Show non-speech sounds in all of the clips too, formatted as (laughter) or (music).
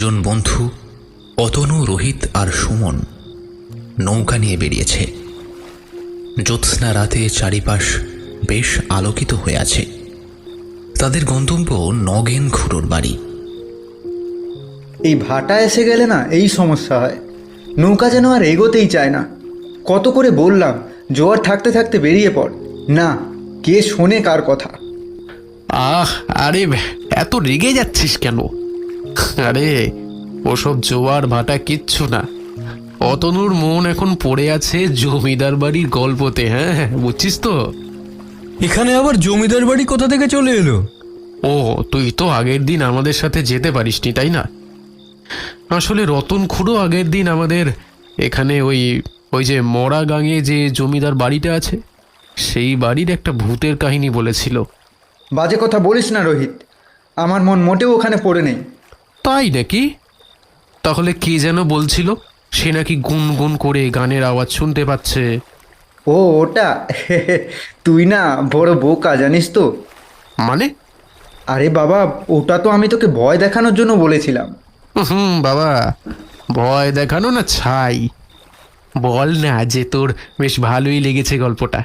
জন বন্ধু অতনু রোহিত আর সুমন নৌকা নিয়ে বেরিয়েছে। জ্যোৎস্না রাতে চারিপাশ বেশ আলোকিত হয়ে আছে। তাদের গন্তব্য নগেন খুড়োর বাড়ি। এই ভাটা এসে গেলে না এই সমস্যা হয়। নৌকা যেন আর এগোতেই চায় না। কত করে বললাম জোয়ার থাকতে থাকতে বেরিয়ে পড়। না কে শোনে কার কথা। আহ আরে এত রেগে যাচ্ছিস কেন? আরে ওসব জোয়ার ভাটা কিচ্ছু না। অতনুর মন এখন পড়ে আছে জমিদার বাড়ির গল্পতে হ্যাঁ? বুঝছিস তো? এখানে আবার জমিদার বাড়ি কোথা থেকে চলে এলো? ও তুই তো আগের দিন আমাদের সাথে যেতে পারিসনি তাই না? আসলে রতন খুঁড়ো আগের দিন আমাদের এখানে ওই ওই যে মরা গাঙে যে জমিদার বাড়িটা আছে সেই বাড়ির একটা ভূতের কাহিনী বলেছিল। বাজে কথা বলিস না রোহিত। আমার মন মোটেও ওখানে পড়ে নেই। তাই নাকি? তাহলে কে যেন বলছিল সে নাকি গুনগুন করে গানের আওয়াজ শুনতে পাচ্ছে। ও ওটা। তুই না বড় বোকা জানিস তো? মানে? আরে বাবা ওটা তো আমি তোকে ভয় দেখানোর জন্য বলেছিলাম। হুম বাবা। ভয় দেখানো না ছাই। বল না যে তোর বেশ ভালোই লেগেছে গল্পটা।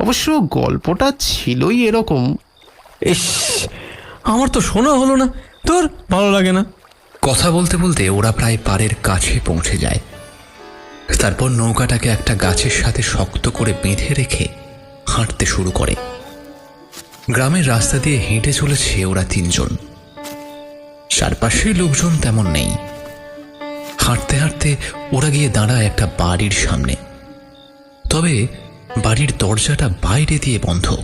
অবশ্য গল্পটা ছিলই এরকম। ইস আমার তো শোনা হলো না। তোর ভালো লাগে না? কথা বলতে বলতে ওরা প্রায় পাড়ের কাছে পৌঁছে যায়। তারপর নৌকাটাকে একটা গাছের সাথে শক্ত করে বেঁধে রেখে হাঁটতে শুরু করে। গ্রামের রাস্তা দিয়ে হেঁটে চলেছে ওরা তিনজন। চারপাশে লোকজন তেমন নেই। হাঁটতে হাঁটতে ওরা গিয়ে দাঁড়ায় একটা বাড়ির সামনে। তবে বাড়ির দরজাটা বাইরে দিয়ে বন্ধ।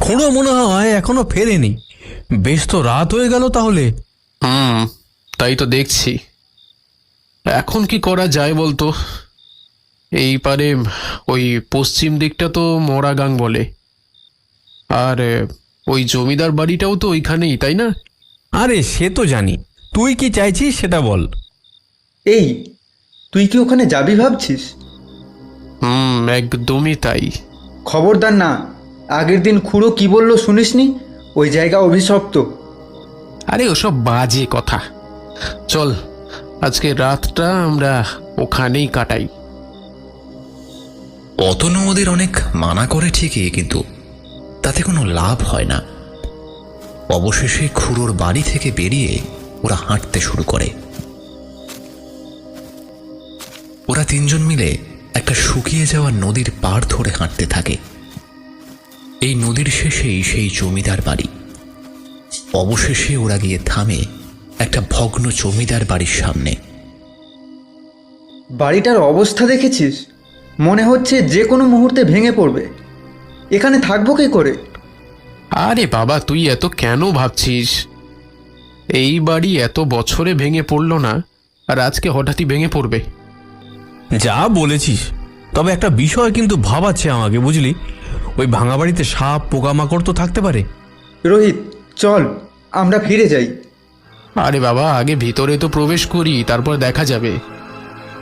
খোঁড়ো মনে হয় এখনও ফেরেনি। বেশ তো রাত হয়ে গেল তাহলে। হুম তাই তো দেখছি। এখন কি করা যায় বলতো? এই পারে ওই পশ্চিম দিকটা তো মরাগাং বলে। আর ওই জমিদার বাড়িটাও তো ওইখানেই তাই না? আরে সে তো জানি। তুই কি চাইছিস সেটা বল। এই তুই কি ওখানে যাবি ভাবছিস? হুম একদমই তাই। খবরদার না আগের দিন খুড়ো কি বলল শুনিসনি? ওই জায়গা অভিশপ্ত। আরে ওসব বাজে কথা। চল আজকে রাতটা আমরা ওখানেই কাটাই। অতনু ওদের অনেক মানা করে ঠিকই কিন্তু তাতে কোনো লাভ হয় না। অবশেষে খুড়োর বাড়ি থেকে বেরিয়ে ওরা হাঁটতে শুরু করে। ওরা তিনজন মিলে একটা শুকিয়ে যাওয়া নদীর পাড় ধরে হাঁটতে থাকে। এই নদীর শেষেই সেই জমিদার বাড়ি। অবশেষে ওরা গিয়ে থামে একটা ভগ্ন জমিদার বাড়ির সামনে। বাড়িটার অবস্থা দেখেছিস? মনে হচ্ছে যে কোনো মুহূর্তে ভেঙে পড়বে। এখানে থাকব কি করে? আরে বাবা তুই এত কেন ভাবছিস? এই বাড়ি এত বছরে ভেঙে পড়ল না আর আজকে হঠাৎই ভেঙে পড়বে। যা বলেছিস তবে একটা বিষয় কিন্তু ভাবাচ্ছে আমাকে বুঝলি? ওই ভাঙা বাড়িতে সাপ পোকামাকড় তো থাকতে পারে। রোহিত চল আমরা ফিরে যাই। আরে বাবা আগে ভিতরে তো প্রবেশ করি তারপর দেখা যাবে।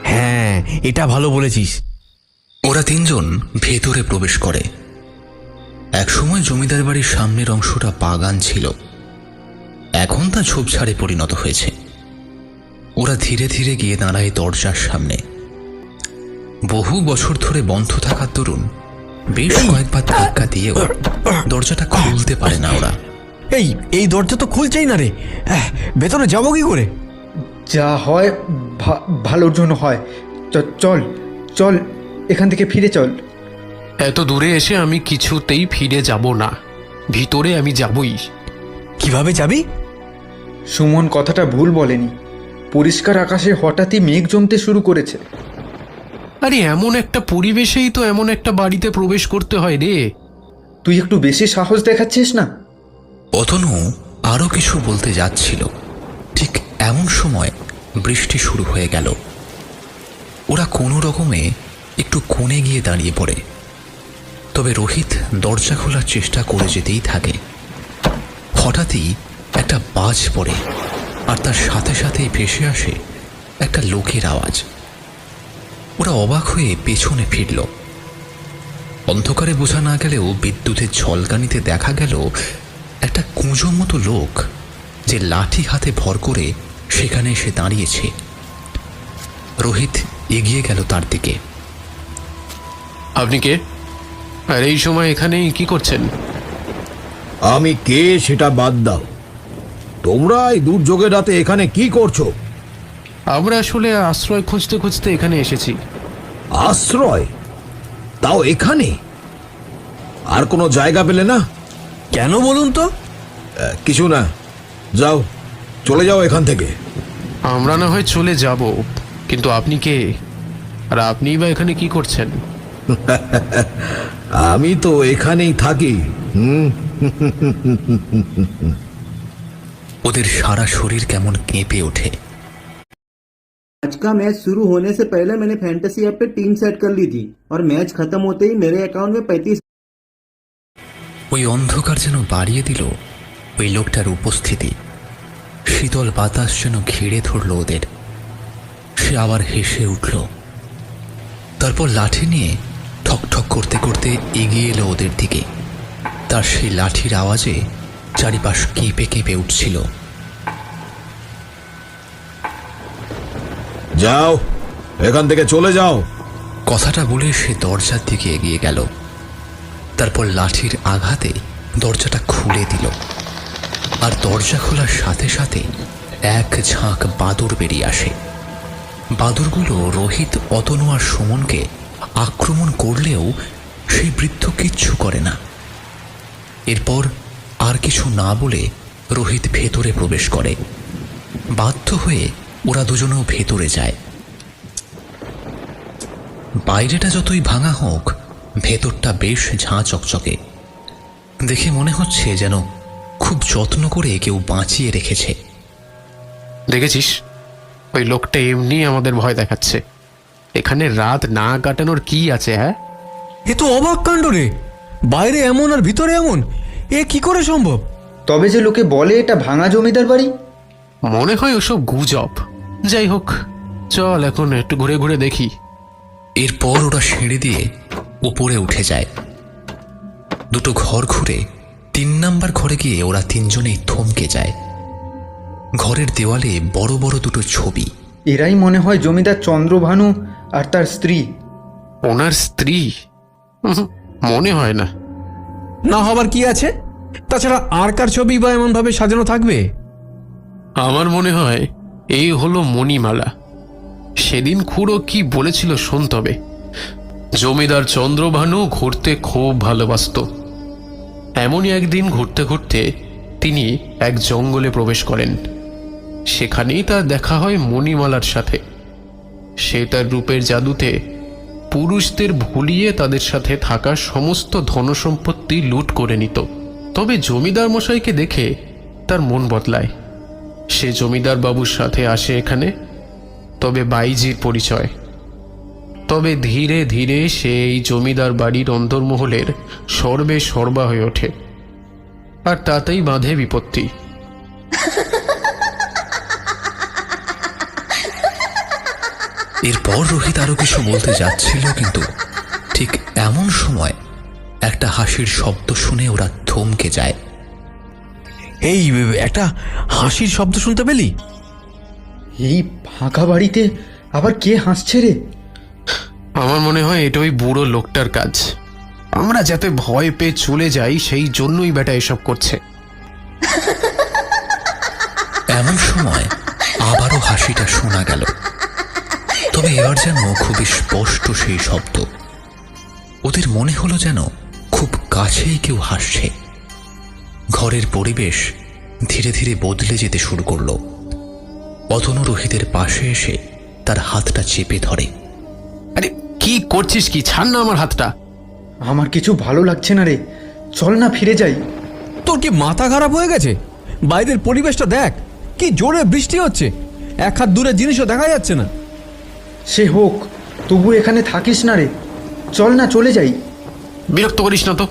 হ্যাঁ এটা ভালো বলেছিস। ওরা তিনজন ভেতরে প্রবেশ করে। একসময় জমিদার বাড়ির সামনের অংশটা বাগান ছিল। এখন তা ঝোপঝাড়ে পরিণত হয়েছে। ওরা ধীরে ধীরে গিয়ে দাঁড়ায় দরজার সামনে। বহু বছর ধরে বন্ধ থাকার দরুন বেশ কয়েকবার ধাক্কা দিয়েও দরজাটা খুলতে পারে না ওরা। এই এই দরজা তো খুলছেই না রে। ভেতরে যাব কি করে? যা হয় ভা- ভালোর জন্য হয়। চ- চল চল এখান থেকে ফিরে চল। এত দূরে এসে আমি কিছুতেই ফিরে যাব না। ভিতরে আমি যাবই। কীভাবে যাবি? সুমন কথাটা ভুল বলেনি। পরিষ্কার আকাশে হঠাৎই মেঘ জমতে শুরু করেছে। আরে এমন একটা পরিবেশেই তো এমন একটা বাড়িতে প্রবেশ করতে হয় রে। তুই একটু বেশি সাহস দেখাচ্ছিস না? অতনু আরও কিছু বলতে যাচ্ছিল। ঠিক এমন সময় বৃষ্টি শুরু হয়ে গেল। ওরা কোনো রকমে একটু কোণে গিয়ে দাঁড়িয়ে পড়ে। তবে রোহিত দরজা খোলার চেষ্টা করে যেতেই থাকে। হঠাৎই একটা বাজ পড়ে আর তার সাথে সাথেই ভেসে আসে একটা লোকের আওয়াজ। ওরা অবাক হয়ে পেছনে ফিরল। অন্ধকারে বোঝা না গেলেও বিদ্যুতের ঝলকানিতে দেখা গেল একটা কুঁজো মতো লোক যে লাঠি হাতে ভর করে সেখানে এসে দাঁড়িয়েছে। রোহিত এগিয়ে গেল তার দিকে। আপনি কে? আর এই সময় এখানেই কি করছেন? আমি কে সেটা বাদ দাও। তোমরা এই দুর্যোগের রাতে এখানে কি করছ? আমরা আসলে আশ্রয় খুঁজতে খুঁজতে এখানে এসেছি। আশ্রয়? তাও এখানে? আর কোনো জায়গা পেলে না? কেন বলুন তো? কিছু না। যাও চলে যাও এখান থেকে। আমরা না হয় চলে যাব কিন্তু আপনি কে? আর আপনিই বা এখানে কি করছেন? (laughs) আমি তো এখানেই থাকি ওদের সারা শরীর কেমন কেঁপে ওঠে। आज का मैच शुरू होने से पहले मैंने फैंटेसी ऐप पे टीम सेट कर ली थी और मैच खत्म होते ही मेरे अकाउंट में पैंतीस ওই অন্ধকার যেন বাড়িয়ে দিল ওই লোকটার উপস্থিতি শীতল বাতাস যেন ঘিরে ধরল ওদের সে আবার হেসে উঠল তারপর লাঠি নিয়ে ঠকঠক করতে করতে এগিয়ে এলো ওদের দিকে তার সেই লাঠির আওয়াজে চারিপাশ কেঁপে কেঁপে উঠছিল যাও, এখান থেকে চলে যাও। কথাটা বলে সে দরজার দিকে এগিয়ে গেল। তারপর লাঠির আঘাতে দরজাটা খুলে দিল। আর দরজা খোলার সাথে সাথে এক ঝাঁক বাদুর বেরিয়ে আসে। বাদুরগুলো রোহিত, অতনু আর সুমনকে আক্রমণ করলেও সেই বৃদ্ধ কিচ্ছু করে না। এরপর আর কিছু না বলে রোহিত ভেতরে প্রবেশ করে। বাধ্য হয়ে ওরা দুজনেও ভেতরে যায়। বাইরেটা যতই ভাঙা হোক ভেতরটা বেশ ঝাঁ চকচকে। দেখে মনে হচ্ছে যেন খুব যত্ন করে কেউ বাঁচিয়ে রেখেছে। দেখেছিস? ওই লোকটা এমনি আমাদের ভয় দেখাচ্ছে। এখানে রাত না কাটানোর কি আছে হ্যাঁ? এ তো অবাক কাণ্ড রে। বাইরে এমন আর ভিতরে এমন? এ কি করে সম্ভব? তবে যে লোকে বলে এটা ভাঙা জমিদার বাড়ি? মনে হয় ওসব গুজব। যাই হোক চল এখন একটু ঘুরে ঘুরে দেখি। এরপর ওরা সিঁড়ি দিয়ে উপরে উঠে যায়। দুটো ঘর ঘুরে তিন নাম্বার ঘরে গিয়ে ওরা তিনজনেই থমকে যায়। ঘরের দেওয়ালে বড় বড় দুটো ছবি। এরাই মনে হয় জমিদার চন্দ্রভানু আর তার স্ত্রী। ওনার স্ত্রী? মনে হয় না। না হবার কি আছে? তাছাড়া আর কার ছবি বা এমন ভাবে সাজানো থাকবে? আমার মনে হয় এই হলো মণিমালা। সেদিন খুড়ো কি বলেছিল শোন তবে। জমিদার চন্দ্রভানু ঘুরতে খুব ভালোবাসত। এমনই একদিন ঘুরতে ঘুরতে তিনি এক জঙ্গলে প্রবেশ করেন। সেখানেই তার দেখা হয় মণিমালার সাথে। সে তার রূপের জাদুতে পুরুষদের ভুলিয়ে তাদের সাথে থাকা সমস্ত ধনসম্পত্তি লুট করে নিত। তবে জমিদার মশাইকে দেখে তার মন বদলায়। সে জমিদার বাবুর সাথে আসে এখানে। তবে বাইজির পরিচয়। তবে ধীরে ধীরে সে এই জমিদার বাড়ির অন্তর্মহলের সর্বে সর্বা হয়ে ওঠে। আর তাতেই বাঁধে বিপত্তি। এরপর রোহিত আরও কিছু বলতে যাচ্ছিল কিন্তু ঠিক এমন সময় একটা হাসির শব্দ শুনে ওরা থমকে যায়। এই একটা হাসির শব্দ শুনতে পেলি? এই ফাঁকা বাড়িতে আবার কে হাসছে রে? আমার মনে হয় এটা ওই বুড়ো লোকটার কাজ। আমরা যাতে ভয় পেয়ে চলে যাই সেই জন্যই বেটা এসব করছে। এমন সময় আবারও হাসিটা শোনা গেল। তবে এবার যেন খুবই স্পষ্ট সেই শব্দ। ওদের মনে হলো যেন খুব কাছেই কেউ হাসছে। ঘরের পরিবেশ ধীরে ধীরে বদলে যেতে শুরু করল। অতনু রোহিতের পাশে এসে তার হাতটা চেপে ধরে। আরে কি করছিস কি? ছাড় না আমার হাতটা। আমার কিছু ভালো লাগছে না রে। চল না ফিরে যাই। তোর কি মাথা খারাপ হয়ে গেছে? বাইরের পরিবেশটা দেখ কি জোরে বৃষ্টি হচ্ছে। এক হাত দূরের জিনিসও দেখা যাচ্ছে না। সে হোক তবু এখানে থাকিস না রে। চল না চলে যাই। বিরক্ত করিস না তো।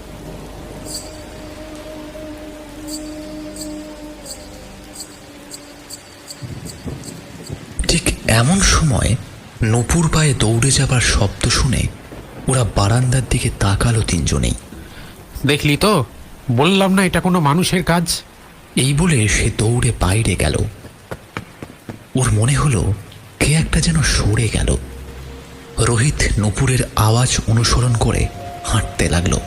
এমন সময় নপুর পায়ে দৌড়ে যাবার শব্দ শুনে ওরা বারান্দার দিকে তাকালো তিনজনেই। দেখলি তো? বললাম না এটা কোনো মানুষের কাজ? এই বলে সে দৌড়ে বাইরে গেল। ওর মনে হলো কে একটা যেন সরে গেল। রোহিত নপুরের আওয়াজ অনুসরণ করে হাঁটতে লাগল।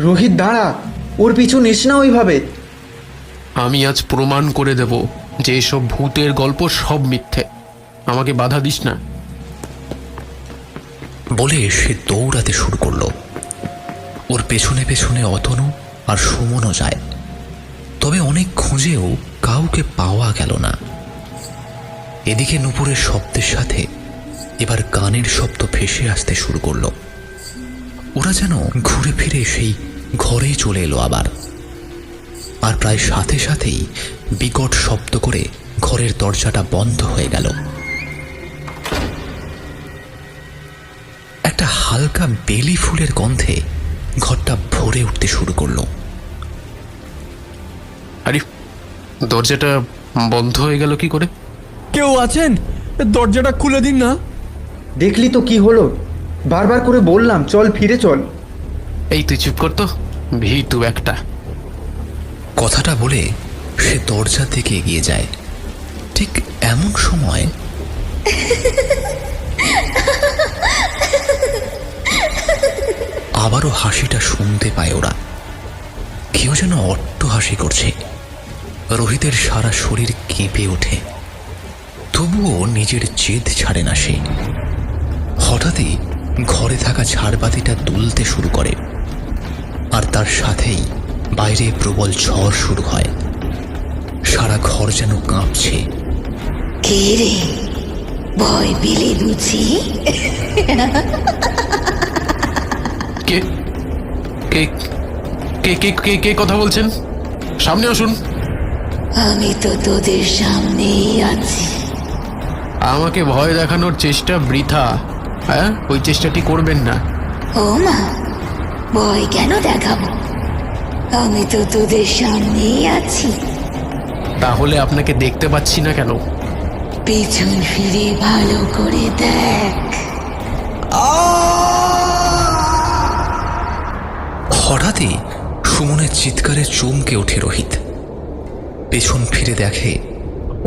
রোহিত দাঁড়া। ওর পিছু নিস না ওইভাবে। আমি আজ প্রমাণ করে দেব যে এসব ভূতের গল্প সব মিথ্যে। আমাকে বাধা দিস না। বলে সে দৌড়াতে শুরু করল। ওর পেছনে পেছনে অতনু আর সুমনও যায়। তবে অনেক খুঁজেও কাউকে পাওয়া গেল না। এদিকে নুপুরের শব্দের সাথে এবার গানের শব্দ ভেসে আসতে শুরু করল। ওরা যেন ঘুরে ফিরে সেই ঘরেই চলে এলো আবার। আর প্রায় সাথে সাথেই বিকট শব্দ করে ঘরের দরজাটা বন্ধ হয়ে গেল। একটা হালকা বেলি ফুলের গন্ধে ঘরটা ভরে উঠতে শুরু করল। আরে দরজাটা বন্ধ হয়ে গেল কি করে? কেউ আছেন? দরজাটা খুলে দিন না। দেখলি তো কি হলো? বারবার করে বললাম চল ফিরে চল। এই তুই চুপ করতো ভীতু একটা। কথাটা বলে সে দরজা থেকে এগিয়ে যায়। ঠিক এমন সময় আবারও হাসিটা শুনতে পায় ওরা। কেউ যেন অট্ট হাসি করছে। রোহিতের সারা শরীর কেঁপে ওঠে। তবুও নিজের জেদ ছাড়ে না সে। হঠাৎই ঘরে থাকা ঝাড়বাতিটা দুলতে শুরু করে। আর তার সাথেই বাইরে প্রবল ঝড় শুরু হয়। সারা ঘর যেন কাঁপছে। কে রে? ভয় পেলে বুঝি কে? কে? কে কে কে কে কথা বলছেন? সামনে আসুন। আমি তো তোদের সামনেই আছি। আমাকে ভয় দেখানোর চেষ্টা বৃথা। হ্যাঁ? ওই চেষ্টাটি করবেন না। ও মা ভয় কেন দেখাবো? আমি তো তোদের সামনেই আছি। তাহলে আপনাকে দেখতে পাচ্ছি না কেন? পেছন ফিরে ভালো করে দেখ। হঠাৎই সুমনের চিৎকারে চমকে ওঠে রোহিত। পেছন ফিরে দেখে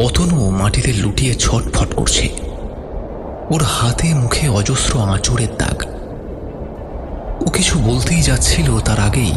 অতনু মাটিতে লুটিয়ে ছটফট করছে। ওর হাতে মুখে অজস্র আঁচড়ের দাগ। ও কিছু বলতেই যাচ্ছিল তার আগেই।